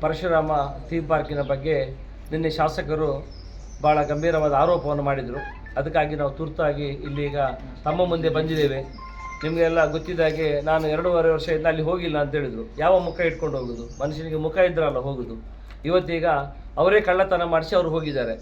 Parashurama theme ಪಾರ್ಕಿನ ಬಗ್ಗೆ ನಿನ್ನೆ ಶಾಸಕರು ಭಾಳ ಗಂಭೀರವಾದ ಆರೋಪವನ್ನು ಮಾಡಿದರು. ಅದಕ್ಕಾಗಿ ನಾವು ತುರ್ತಾಗಿ ಇಲ್ಲೀಗ ತಮ್ಮ ಮುಂದೆ ಬಂದಿದ್ದೇವೆ. ನಿಮಗೆಲ್ಲ ಗೊತ್ತಿದ್ದಾಗೆ ನಾನು ಎರಡೂವರೆ ವರ್ಷದಿಂದ ಅಲ್ಲಿ ಹೋಗಿಲ್ಲ ಅಂತ ಹೇಳಿದರು. ಯಾವ ಮುಖ ಇಟ್ಕೊಂಡು ಹೋಗೋದು? ಮನುಷ್ಯನಿಗೆ ಮುಖ ಇದ್ರಲ್ಲ ಹೋಗೋದು. ಇವತ್ತೀಗ ಅವರೇ ಕಳ್ಳತನ ಮಾಡಿಸಿ ಅವರು ಹೋಗಿದ್ದಾರೆ.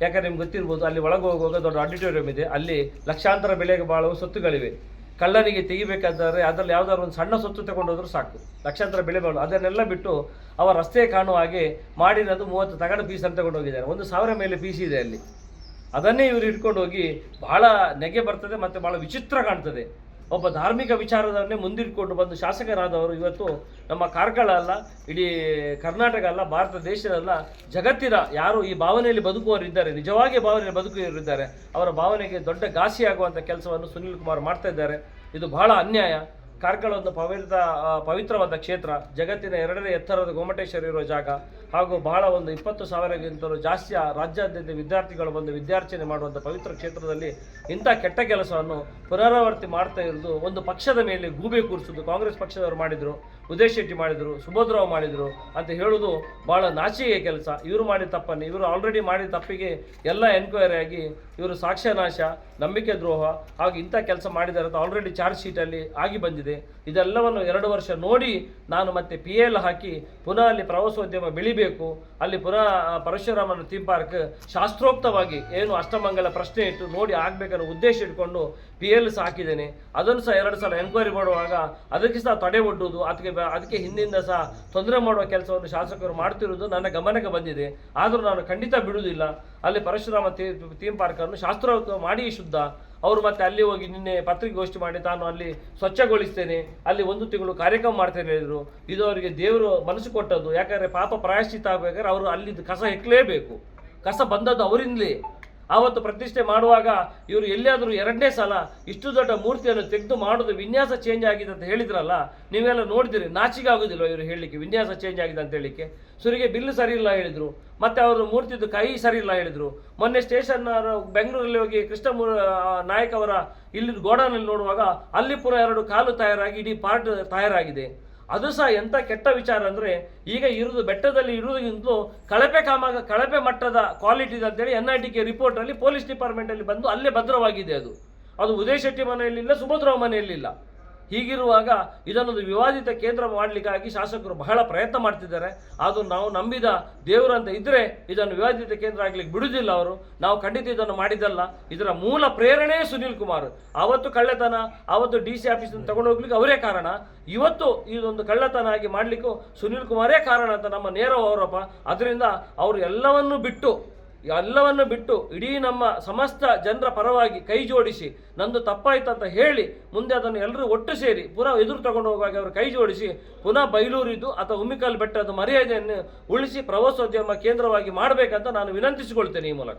ಯಾಕಂದ್ರೆ ನಿಮ್ಗೆ ಗೊತ್ತಿರ್ಬೋದು ಅಲ್ಲಿ ಒಳಗೆ ಹೋಗುವಾಗ ದೊಡ್ಡ ಆಡಿಟೋರಿಯಂ ಇದೆ. ಅಲ್ಲಿ ಲಕ್ಷಾಂತರ ಬೆಲೆಗೆ ಬಾಳುವ ಸೊತ್ತುಗಳಿವೆ. ಕಳ್ಳನಿಗೆ ತೆಗಿಬೇಕಾದರೆ ಅದರಲ್ಲಿ ಯಾವ್ದಾದ್ರು ಒಂದು ಸಣ್ಣ ಸೊತ್ತು ತಗೊಂಡು ಹೋದ್ರು ಸಾಕು. ಲಕ್ಷಾಂತರ ಬೆಳೆ ಅದನ್ನೆಲ್ಲ ಬಿಟ್ಟು ಅವ ರಸ್ತೆ ಕಾಣುವ ಹಾಗೆ ಮಾಡಿರೋದು ಮೂವತ್ತು ತಗಡು ಅಂತ ತಗೊಂಡು ಹೋಗಿದ್ದಾರೆ ಒಂದು ಸಾವಿರ ಮೇಲೆ ಪೀಸ್ ಇದೆ ಅಲ್ಲಿ. ಅದನ್ನೇ ಇವರು ಇಟ್ಕೊಂಡು ಹೋಗಿ ಬಹಳ ನೆಗೆ ಬರ್ತದೆ ಮತ್ತು ಬಹಳ ವಿಚಿತ್ರ ಕಾಣ್ತದೆ. ಒಬ್ಬ ಧಾರ್ಮಿಕ ವಿಚಾರದನ್ನೇ ಮುಂದಿಟ್ಕೊಂಡು ಬಂದು ಶಾಸಕರಾದವರು ಇವತ್ತು ನಮ್ಮ ಕಾರ್ಕಳ ಅಲ್ಲ, ಇಡೀ ಕರ್ನಾಟಕ ಅಲ್ಲ, ಭಾರತ ದೇಶದಲ್ಲ ಜಗತ್ತಿನ ಯಾರು ಈ ಭಾವನೆಯಲ್ಲಿ ಬದುಕುವವರಿದ್ದಾರೆ, ನಿಜವಾಗಿ ಭಾವನೆಯಲ್ಲಿ ಬದುಕುವವರಿದ್ದಾರೆ, ಅವರ ಭಾವನೆಗೆ ದೊಡ್ಡ ಘಾಸಿಯಾಗುವಂಥ ಕೆಲಸವನ್ನು ಸುನೀಲ್ ಕುಮಾರ್ ಮಾಡ್ತಾ ಇದ್ದಾರೆ. ಇದು ಬಹಳ ಅನ್ಯಾಯ. ಕಾರ್ಕಳ ಒಂದು ಪವಿತ್ರ ಪವಿತ್ರವಾದ ಕ್ಷೇತ್ರ, ಜಗತ್ತಿನ ಎರಡನೇ ಎತ್ತರದ ಗೋಮಟೇಶ್ವರ ಇರುವ ಜಾಗ ಹಾಗೂ ಬಹಳ ಒಂದು ಇಪ್ಪತ್ತು ಸಾವಿರಕ್ಕಿಂತಲೂ ಜಾಸ್ತಿ ರಾಜ್ಯಾದ್ಯಂತ ವಿದ್ಯಾರ್ಥಿಗಳು ಬಂದು ವಿದ್ಯಾರ್ಚನೆ ಮಾಡುವಂಥ ಪವಿತ್ರ ಕ್ಷೇತ್ರದಲ್ಲಿ ಇಂಥ ಕೆಟ್ಟ ಕೆಲಸವನ್ನು ಪುನರಾವರ್ತಿ ಮಾಡ್ತಾ ಇರೋದು ಒಂದು ಪಕ್ಷದ ಮೇಲೆ ಗೂಬೆ ಕೂರಿಸೋದು ಕಾಂಗ್ರೆಸ್ ಪಕ್ಷದವರು ಮಾಡಿದರು ಉದಯ್ ಶೆಟ್ಟಿ ಮಾಡಿದರು ಸುಭದ್ರಾವ್ ಮಾಡಿದರು ಅಂತ ಹೇಳೋದು ಬಹಳ ನಾಚಿಕೆಯ ಕೆಲಸ. ಇವರು ಮಾಡಿದ ತಪ್ಪನ್ನು, ಇವರು ಆಲ್ರೆಡಿ ಮಾಡಿದ ತಪ್ಪಿಗೆ ಎಲ್ಲ ಎನ್ಕ್ವೈರಿ ಆಗಿ ಇವರು ಸಾಕ್ಷ್ಯನಾಶ, ನಂಬಿಕೆ ದ್ರೋಹ ಹಾಗೂ ಇಂಥ ಕೆಲಸ ಮಾಡಿದ್ದಾರೆ ಅಂತ ಆಲ್ರೆಡಿ ಚಾರ್ಜ್ ಶೀಟಲ್ಲಿ ಆಗಿ ಬಂದಿದೆ. ಇದೆಲ್ಲವನ್ನು ಎರಡು ವರ್ಷ ನೋಡಿ ನಾನು ಮತ್ತೆ ಪಿ ಎಲ್ ಹಾಕಿ ಪುನಃ ಅಲ್ಲಿ ಪ್ರವಾಸೋದ್ಯಮ ಬೆಳಿಬೇಕು. ಅಲ್ಲಿ ಪುನಃ ಪರಶುರಾಮನ ಥೀಮ್ ಪಾರ್ಕ್ ಶಾಸ್ತ್ರೋಕ್ತವಾಗಿ ಏನು ಅಷ್ಟಮಂಗಲ ಪ್ರಶ್ನೆ ಇಟ್ಟು ನೋಡಿ ಆಗಬೇಕನ್ನೋ ಉದ್ದೇಶ ಇಟ್ಕೊಂಡು ಪಿ ಎಲ್ ಸಹ ಹಾಕಿದ್ದೇನೆ. ಅದನ್ನು ಸಹ ಎರಡು ಸಲ ಎನ್ಕ್ವೈರಿ ಮಾಡುವಾಗ ಅದಕ್ಕೆ ಸಹ ತಡೆ ಒಡ್ಡುವುದು, ಅದಕ್ಕೆ ಅದಕ್ಕೆ ಹಿಂದಿಂದ ಸಹ ತೊಂದರೆ ಮಾಡುವ ಕೆಲಸವನ್ನು ಶಾಸಕರು ಮಾಡ್ತಿರುವುದು ನನ್ನ ಗಮನಕ್ಕೆ ಬಂದಿದೆ. ಆದರೂ ನಾನು ಖಂಡಿತ ಬಿಡುವುದಿಲ್ಲ. ಅಲ್ಲಿ ಪರಶುರಾಮ ಥೀಮ್ ಪಾರ್ಕನ್ನು ಶಾಸ್ತ್ರ ಮಾಡಿ ಶುದ್ಧ. ಅವರು ಮತ್ತೆ ಅಲ್ಲಿ ಹೋಗಿ ನಿನ್ನೆ ಪತ್ರಿಕಾಗೋಷ್ಠಿ ಮಾಡಿ ತಾನು ಅಲ್ಲಿ ಸ್ವಚ್ಛಗೊಳಿಸ್ತೇನೆ, ಅಲ್ಲಿ ಒಂದು ತಿಂಗಳು ಕಾರ್ಯಕ್ರಮ ಮಾಡ್ತೇನೆ ಹೇಳಿದರು. ಇದು ಅವರಿಗೆ ದೇವರು ಮನಸ್ಸು ಕೊಟ್ಟದ್ದು. ಯಾಕಂದರೆ ಪಾಪ ಪ್ರಾಯಶ್ಚಿತ ಆಗಬೇಕಾದ್ರೆ ಅವರು ಅಲ್ಲಿ ಕಸ ಹೆಕ್ಕಲೇಬೇಕು ಕಸ ಬಂದದ್ದು ಅವರಿಂದಲೇ. ಆವತ್ತು ಪ್ರತಿಷ್ಠೆ ಮಾಡುವಾಗ ಇವರು ಎಲ್ಲಿಯಾದರೂ ಎರಡನೇ ಸಲ ಇಷ್ಟು ದೊಡ್ಡ ಮೂರ್ತಿಯನ್ನು ತೆಗೆದು ಮಾಡೋದು ವಿನ್ಯಾಸ ಚೇಂಜ್ ಆಗಿದೆ ಅಂತ ಹೇಳಿದ್ರಲ್ಲ, ನೀವೆಲ್ಲ ನೋಡಿದಿರಿ ನಾಚಿಗೆ ಆಗೋದಿಲ್ಲ ಇವರು ಹೇಳಲಿಕ್ಕೆ? ವಿನ್ಯಾಸ ಚೇಂಜ್ ಆಗಿದೆ ಅಂತ ಹೇಳಲಿಕ್ಕೆ? ಸುರಿಗೆ ಬಿಲ್ಲು ಸರಿ ಇಲ್ಲ ಹೇಳಿದರು, ಮತ್ತು ಅವರು ಮೂರ್ತಿದ್ದು ಕೈ ಸರಿ ಇಲ್ಲ ಹೇಳಿದರು. ಮೊನ್ನೆ ಸ್ಟೇಷನ್ ಬೆಂಗಳೂರಲ್ಲಿ ಹೋಗಿ ಕೃಷ್ಣ ನಾಯಕ್ ಅವರ ಇಲ್ಲಿ ಗೋಡನಲ್ಲಿ ನೋಡುವಾಗ ಅಲ್ಲಿ ಪುನಃ ಎರಡು ಕಾಲು ತಯಾರಾಗಿ, ಇಡೀ ಪಾರ್ಟ್ ತಯಾರಾಗಿದೆ. ಅದು ಸಹ ಎಂಥ ಕೆಟ್ಟ ವಿಚಾರ ಅಂದರೆ, ಈಗ ಇರುವುದು ಬೆಟ್ಟದಲ್ಲಿ ಇರುವುದಕ್ಕಿಂತಲೂ ಕಳಪೆ ಕಾಮ ಕಳಪೆ ಮಟ್ಟದ ಕ್ವಾಲಿಟಿ ಇದೆ ಅಂತೇಳಿ ಎನ್ ಐ ಟಿ ಕೆ ರಿಪೋರ್ಟಲ್ಲಿ ಪೊಲೀಸ್ ಡಿಪಾರ್ಟ್ಮೆಂಟಲ್ಲಿ ಬಂದು ಅಲ್ಲೇ ಭದ್ರವಾಗಿದೆ ಅದು. ಅದು ಉದಯ್ ಶೆಟ್ಟಿ ಮನೆಯಲ್ಲಿಲ್ಲ, ಸುಭದ್ರಾವ್ ಮನೆಯಲ್ಲಿಲ್ಲ. ಹೀಗಿರುವಾಗ ಇದನ್ನೊಂದು ವಿವಾದಿತ ಕೇಂದ್ರ ಮಾಡಲಿಕ್ಕಾಗಿ ಶಾಸಕರು ಬಹಳ ಪ್ರಯತ್ನ ಮಾಡ್ತಿದ್ದಾರೆ. ಅದು ನಾವು ನಂಬಿದ ದೇವರಂತ ಇದ್ದರೆ ಇದನ್ನು ವಿವಾದಿತ ಕೇಂದ್ರ ಆಗಲಿಕ್ಕೆ ಬಿಡುವುದಿಲ್ಲ ಅವರು. ನಾವು ಖಂಡಿತ ಇದನ್ನು ಮಾಡಿದ್ದಲ್ಲ. ಇದರ ಮೂಲ ಪ್ರೇರಣೆ ಸುನೀಲ್ ಕುಮಾರ್. ಆವತ್ತು ಕಳ್ಳತನ, ಆವತ್ತು ಡಿ ಸಿ ಆಫೀಸನ್ನು ತಗೊಂಡು ಹೋಗ್ಲಿಕ್ಕೆ ಅವರೇ ಕಾರಣ. ಇವತ್ತು ಇದೊಂದು ಕಳ್ಳತನ ಆಗಿ ಮಾಡಲಿಕ್ಕೂ ಸುನೀಲ್ ಕುಮಾರೇ ಕಾರಣ ಅಂತ ನಮ್ಮ ನೇರ ಅವರಪ್ಪ. ಅದರಿಂದ ಅವರು ಎಲ್ಲವನ್ನೂ ಬಿಟ್ಟು ಎಲ್ಲವನ್ನು ಬಿಟ್ಟು ಇಡೀ ನಮ್ಮ ಸಮಸ್ತ ಜನರ ಪರವಾಗಿ ಕೈ ಜೋಡಿಸಿ, ನಂದು ತಪ್ಪಾಯ್ತು ಅಂತ ಹೇಳಿ ಮುಂದೆ ಅದನ್ನು ಎಲ್ಲರೂ ಒಟ್ಟು ಸೇರಿ ಪುನಃ ಎದುರು ತಗೊಂಡು ಹೋಗುವಾಗ ಅವರು ಕೈ ಜೋಡಿಸಿ, ಪುನಃ ಬೈಲೂರಿದ್ದು ಅಥವಾ ಉಮಿಕಲ್ ಬೆಟ್ಟದ ಮರ್ಯಾದೆಯನ್ನು ಉಳಿಸಿ ಪ್ರವಾಸೋದ್ಯಮ ಕೇಂದ್ರವಾಗಿ ಮಾಡಬೇಕಂತ ನಾನು ವಿನಂತಿಸಿಕೊಳ್ತೇನೆ ಈ ಮೂಲಕ.